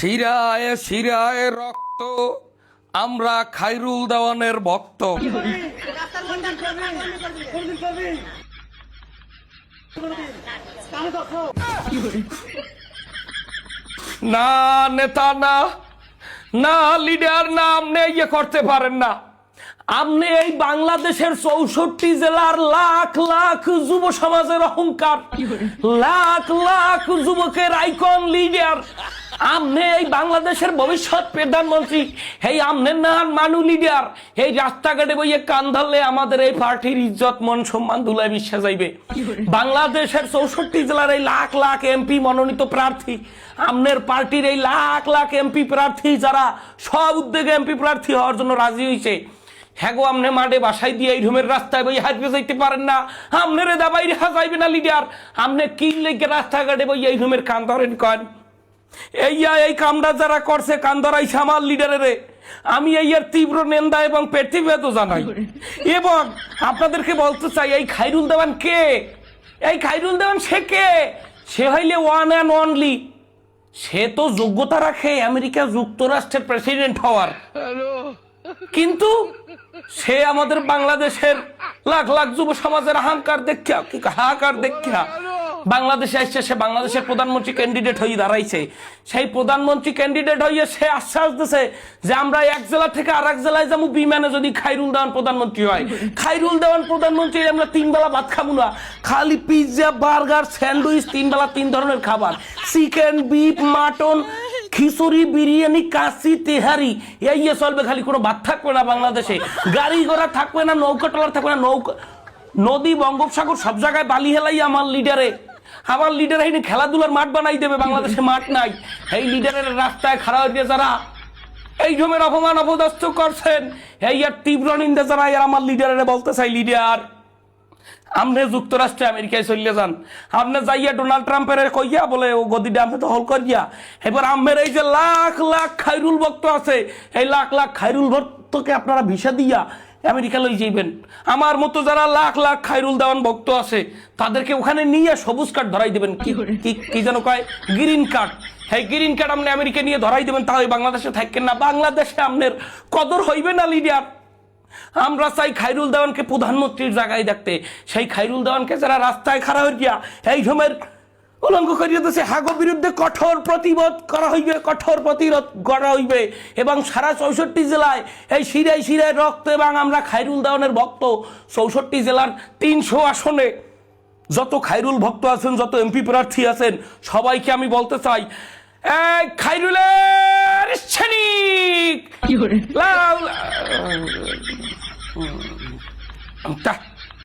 শিরায় শিরায় রক্ত, আমরা খাইরুল দেওয়ানের ভক্ত। না নেতা না না লিডার না আপনি ইয়ে করতে পারেন না। আপনি এই বাংলাদেশের চৌষট্টি জেলার লাখ লাখ যুব সমাজের অহংকার, লাখ লাখ যুবকের আইকন লিডার। আপনি এই বাংলাদেশের ভবিষ্যৎ প্রধানমন্ত্রী এই আমনের নাহান মানু লিডার এই রাস্তাঘাটে বইয়ে কান ধরলে আমাদের এই পার্টির ইজ্জত, মন সম্মান দুলায় মিশে যাইবে। বাংলাদেশের চৌষট্টি জেলার এই লাখ লাখ এমপি মনোনীত প্রার্থী, আমনের পার্টির এই লাখ লাখ এমপি প্রার্থী যারা সব উদ্যোগে এমপি প্রার্থী হওয়ার জন্য রাজি হয়েছে হ্যাঁ গো আমনে মাঠে বাসায় দিয়ে এই রুমের রাস্তায় বই হাঁটতে যাইতে পারেন না। আমনের দাবাই রেখা যাইবে না লিডার, আমনে কি লেগে রাস্তাঘাটে বই এই রুমের কান ধরেন কন। এইয়া এই কামটা যারা করছে, কান ধরাইছে আমার লিডারের আমি এই তীব্র নিন্দা এবং জানাই। এবং আপনাদেরকে বলতে চাই, এই খাইরুল দেওয়ান কে? এই খাইরুল দেওয়ান সে কে? সে হইলে ওয়ান অ্যান্ড অনলি সে তো যোগ্যতা রাখে, আমেরিকা যুক্তরাষ্ট্রের প্রেসিডেন্ট হওয়ার। কিন্তু সে আমাদের বাংলাদেশের লাখ লাখ যুব সমাজের হাহাকার দেখা হাহাকার দেখা বাংলাদেশে আসছে সে বাংলাদেশের প্রধানমন্ত্রী ক্যান্ডিডেট হয়ে দাঁড়াইছে। সেই প্রধানমন্ত্রী ক্যান্ডিডেট হয়ে সে আশ্বাস দিছে যে আমরা এক জেলা থেকে আর এক জেলায় যাব, বিমানে যদি খাইরুল দেওয়ান প্রধানমন্ত্রী হয়। খাইরুল দেওয়ান প্রধানমন্ত্রী, আমরা তিন বেলা ভাত খাব না। খালি পিৎজা বার্গার স্যান্ডউইচ তিন বেলা তিন ধরনের খাবার। Chicken beef mutton khichuri, biryani, কাশি, তেহারি, এই চলবে, খালি কোনো ভাত থাকবে না বাংলাদেশে। গাড়ি ঘোড়া থাকবে না, নৌকা টলার থাকবে না, নৌকা নদী, বঙ্গোপসাগর সব জায়গায় বালি হেলাই আমার লিডারে আমার লিডার এই খেলাধুলার মাঠ বানাই দেবে, বাংলাদেশে মাঠ নাই। এই লিডারের রাস্তায় খারাপ হয়ে যারা। এই জমের অপমান অপদস্থ করছেন। এই আর তীব্র নিন্দা যারা এর আমার লিডারে বলতে চাই লিডার আপনি যুক্তরাষ্ট্রে আমেরিকায় চলে যান। আপনি যাইয়া ডোনাল্ড ট্রাম্পের কইয়া বলে, ও গদিটা আপনি দখল করিয়া। এবার আমের এই যে লাখ লাখ খাইরুল ভক্ত আছে, এই লাখ লাখ খাইরুল ভক্তকে আপনারা ভিসা দিয়া আমেরিকা লই যাইবেন। আমার মতো যারা লাখ লাখ খাইরুল দেওয়ান ভক্ত আছে তাদেরকে ওখানে নিয়ে সবুজ কার্ড ধরাই দেবেন। কি কি- যেন কয়? গ্রিন কার্ড হ্যাঁ গ্রিন কার্ড আপনি আমেরিকা নিয়ে ধরাই দেবেন তাহলে বাংলাদেশে থাকেন না। বাংলাদেশে আপনার কদর হইবে না লিডিয়ার আমরা চাই খাইরুল দেওয়ানকে প্রধানমন্ত্রীর জায়গায় দেখতে। সেই খাইরুল দেওয়ানকে যারা রাস্তায় খাড়া হয়ে গিয়া এই সময়ের উলঙ্ঘ করিয়ে দিয়েছে হাগো বিরুদ্ধে কঠোর প্রতিবাদ করা হইবে কঠোর প্রতিরোধ করা হইবে। এবং সারা চৌষট্টি জেলায় এই শিরায় শিরায় রক্ত এবং আমরা খাইরুল দেওয়ানের ভক্ত চৌষট্টি জেলার তিনশো আসনে যত খাইরুল ভক্ত আছেন যত এমপি প্রার্থী আছেন সবাইকে আমি বলতে চাই এই খাইরুলের সৈনিক লাল